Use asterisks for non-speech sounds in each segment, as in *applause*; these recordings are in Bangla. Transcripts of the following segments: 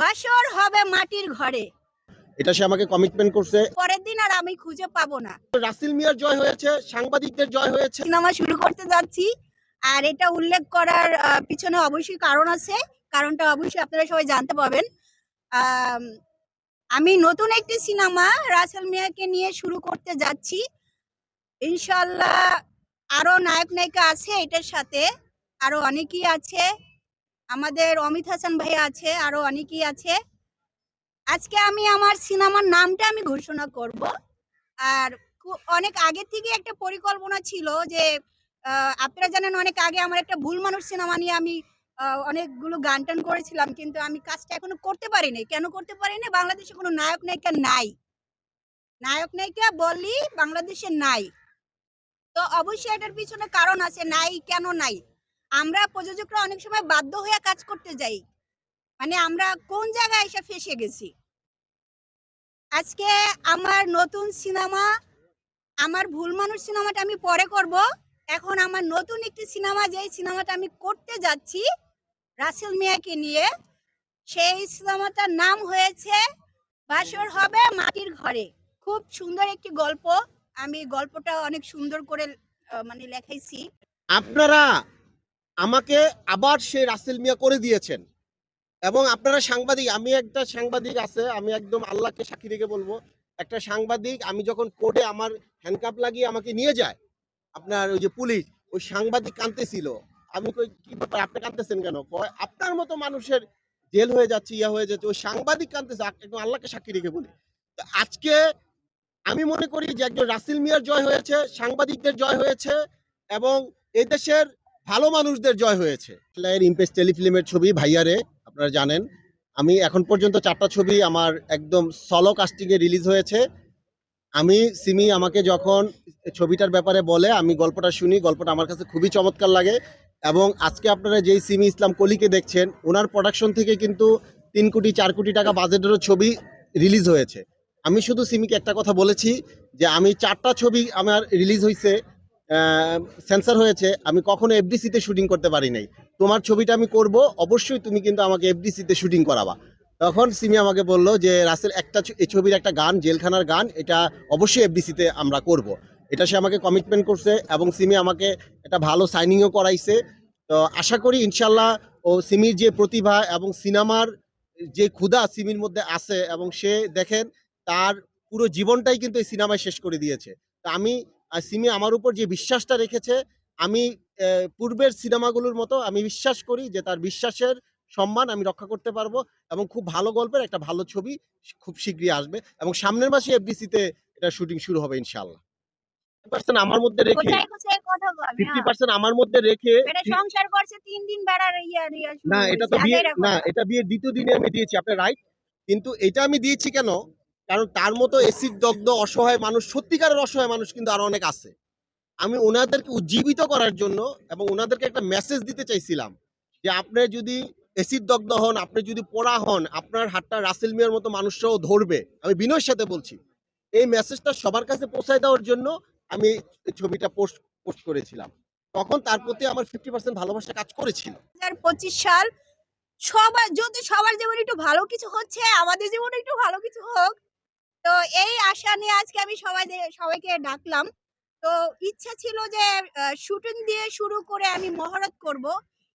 বাসর হবে মাটির ঘরে। এটা সে আমাকে কমিটমেন্ট করছে। পরের দিন আর আমি খুঁজে পাবো না। রাসেল মিয়ার জয় হয়েছে সাংবাদিকদের জয় হয়েছে। সিনেমা শুরু করতে যাচ্ছি আর এটা উল্লেখ করার পিছনে অবশ্যই কারণ আছে। কারণটা অবশ্যই আপনারা সবাই জানতে পাবেন আম, আমি নতুন একটি সিনেমা রাসেল মিয়াকে নিয়ে শুরু করতে যাচ্ছি। ইনশাল্লাহ আরও নায়ক নায়িকা আছে এটার সাথে। আরও অনেকেই আছে। আমাদের অমিত হাসান ভাই আছে, আরও অনেকেই আছে। আজকে আমি আমার সিনেমার নামটা আমি ঘোষণা করব। আর অনেক আগে থেকে একটা পরিকল্পনা ছিল যে আপনারা জানেন অনেক আগে আমার একটা ভুল মানুষ সিনেমা নিয়ে আমি অনেকগুলো গান টান করেছিলাম, কিন্তু আমি কাজটা এখনও করতে পারিনি। কেন করতে পারিনি? বাংলাদেশে কোনো নায়ক নায়িকা নাই। নায়ক নায়িকা বলি বাংলাদেশে নাই। তো অবশ্যই এটার পিছনে কারণ আছে, নাই কেন নাই? আমরা প্রযোজকরা অনেক সময় বাধ্য হয়ে কাজ করতে যাই। মানে আমরা কোন জায়গায় এসে ফেসে গেছি? আজকে আমার নতুন সিনেমা, আমার ভুল মানুষ সিনেমাটা আমি পরে করব। এখন আমার নতুন একটি সিনেমা, যেই সিনেমাটা আমি করতে যাচ্ছি, রাসেল মিয়াকে নিয়ে, সেই সিনেমাটার নাম হয়েছে বাসর হবে মাটির ঘরে। খুব সুন্দর একটি গল্প। আমি গল্পটা অনেক সুন্দর করে মানে লেখাইছি। আপনারা আমাকে আবার সে রাসেল মিয়া করে দিয়েছেন। এবং আপনারা সাংবাদিক, আমি একটা সাংবাদিক আছে, আমি একদম আল্লাহকে সাক্ষী রেখে বলব, একটা সাংবাদিক, আমি যখন কোর্টে আমার হ্যান্ডকাপ লাগিয়ে আমাকে নিয়ে যায়, আপনার ওই যে পুলিশ, ওই সাংবাদিক কাঁদতেছিল। আমি কই, কি ব্যাপার, আপনি কাঁদতেছেন কেন? আপনার মতো মানুষের জেল হয়ে যাচ্ছে, ইয়া হয়ে যাচ্ছে। ওই সাংবাদিক কাঁদতেছে একদম আল্লাহকে সাক্ষী রেখে বলি। তো আজকে আমি মনে করি যে একজন রাসেল মিয়ার জয় হয়েছে, সাংবাদিকদের জয় হয়েছে, এবং এই দেশের ভালো মানুষদের জয় হয়েছে। ইমপেস টেলিফিল্মের ছবি ভাইয়ারে, আপনারা জানেন। আমি এখন পর্যন্ত চারটা ছবি আমার একদম সলো কাস্টিংয়ে রিলিজ হয়েছে। আমি, সিমি আমাকে যখন ছবিটার ব্যাপারে বলে, আমি গল্পটা শুনি, গল্পটা আমার কাছে খুবই চমৎকার লাগে। এবং আজকে আপনারা যেই সিমি ইসলাম কলিকে দেখছেন, ওনার প্রোডাকশন থেকে কিন্তু তিন কোটি, চার কোটি টাকা বাজেটেরও ছবি রিলিজ হয়েছে। আমি শুধু সিমিকে একটা কথা বলেছি যে, আমি চারটা ছবি আমার রিলিজ হয়েছে সেন্সার হয়েছে, আমি কখনো এফডিসিতে শুটিং করতে পারি নাই। তোমার ছবিটা আমি করব, অবশ্যই তুমি কিন্তু আমাকে এফডিসিতে শুটিং করাবা। তখন সিমি আমাকে বলল যে, রাসেল, একটা এই ছবির একটা গান, জেলখানার গান, এটা অবশ্যই এফডিসিতে আমরা করব। এটা সে আমাকে কমিটমেন্ট করছে এবং সিমি আমাকে একটা ভালো সাইনিংও করাইছে। তো আশা করি ইনশাল্লাহ ও সিমির যে প্রতিভা এবং সিনেমার যে ক্ষুধা সিমির মধ্যে আছে এবং সে দেখেন, তার পুরো জীবনটাই কিন্তু এই সিনেমায় শেষ করে দিয়েছে। তা আমি সিমি আমার উপর যে বিশ্বাসটা রেখেছে আমি পূর্বের সিনেমাগুলোর মতো আমি বিশ্বাস করি যে তার বিশ্বাসের সম্মান আমি রক্ষা করতে পারব এবং খুব ভালো গল্পের একটা ভালো ছবি খুব শীঘ্রই আসবে এবং সামনের মাসে এফডিসিতে এটা শুটিং শুরু হবে ইনশাআল্লাহ। পার্সেন্ট আমার মধ্যে রেখে ফিফটি পার্সেন্ট আমার মধ্যে রেখে এটা সংসার করছে তিন দিন বেড়ার শুরু না এটা তো হয়েছে। বিয়ে না এটা বিয়ের দ্বিতীয় দিনে আমি দিয়েছি রাইট কিন্তু এটা আমি দিয়েছি কেন? কারণ তার মতো এসিড দগ্ধ, অসহায় মানুষ, সত্যিকারের অসহায় মানুষ কিন্তু আরও অনেক আছে। আমি ওনাদেরকে উজ্জীবিত করার জন্য এবং ওনাদেরকে একটা মেসেজ দিতে চাইছিলাম যে আপনি যদি এসিড দগ্ধ হন, আপনি যদি পোড়া হন, আপনার হাতটা রাসেল মিয়ার মতো মানুষরাও ধরবে। আমি বিনয়ের সাথে বলছি। এই মেসেজটা সবার কাছে পৌঁছায় দেওয়ার জন্য আমি ছবিটা পোস্ট পোস্ট করেছিলাম। তখন তার প্রতি আমার ফিফটি পার্সেন্ট ভালোবাসা কাজ করেছিল। পঁচিশ সাল সবার, যদি সবার জীবনে একটু ভালো কিছু হচ্ছে, আমাদের জীবনে একটু ভালো কিছু হোক তো এই আশা নিয়ে আজকে আমি সবাই সবাইকে ডাকলাম। তো ইচ্ছা ছিল যে শুটিং দিয়ে শুরু করে আমি মহরত করব।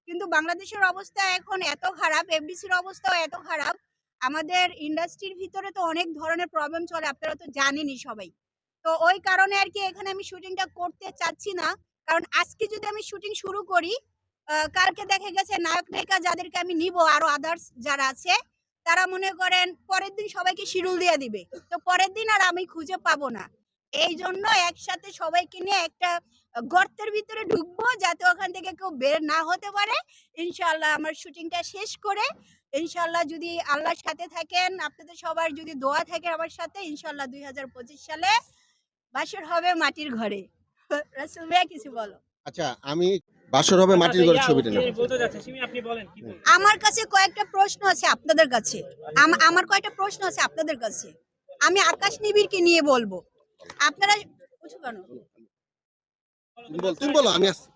কিন্তু বাংলাদেশের অবস্থা এখন এত খারাপ, এফডিসির অবস্থাও এত খারাপ। আমাদের ইন্ডাস্ট্রির ভিতরে তো অনেক ধরনের প্রবলেম চলে, আপনারা তো জানেনই সবাই। তো ওই কারণে আর কি এখানে আমি শুটিংটা করতে চাচ্ছি না। কারণ আজকে যদি আমি শুটিং শুরু করি কালকে দেখা গেছে নায়ক নায়িকা যাদেরকে আমি নিব, আরও আদার্স যারা আছে তারা মনে করেন পরের দিন সবাইকে শিডিউল দিয়ে দিবে। তো পরের দিন আর আমি খুঁজে পাবো না। এই জন্য একসাথে সবাইকে নিয়ে একটা গর্তের ভিতরে ঢুকবো যাতে ওখান থেকে কেউ বের না হতে পারে। ইনশাল্লাহ আমার শুটিংটা শেষ করে। ইনশাল্লাহ যদি আল্লাহর সাথে থাকেন, আপনাদের সবার যদি দোয়া থাকে আমার সাথে ইনশাল্লাহ দুই হাজার পঁচিশ সালে বাসর হবে মাটির ঘরে। *laughs* রাসুল ভাইয়া, কিছু বলো। আচ্ছা আমি বাসর হবে মাটির ঘরের ছবিটা বলবেন? আমার কাছে কয়েকটা প্রশ্ন আছে আপনাদের কাছে। আমার কয়েকটা প্রশ্ন আছে আপনাদের কাছে। আমি আকাশ নিবিড়কে নিয়ে বলব। আপনারা বুঝো কেন? তুমি বল তুমি বলো আমি আসছি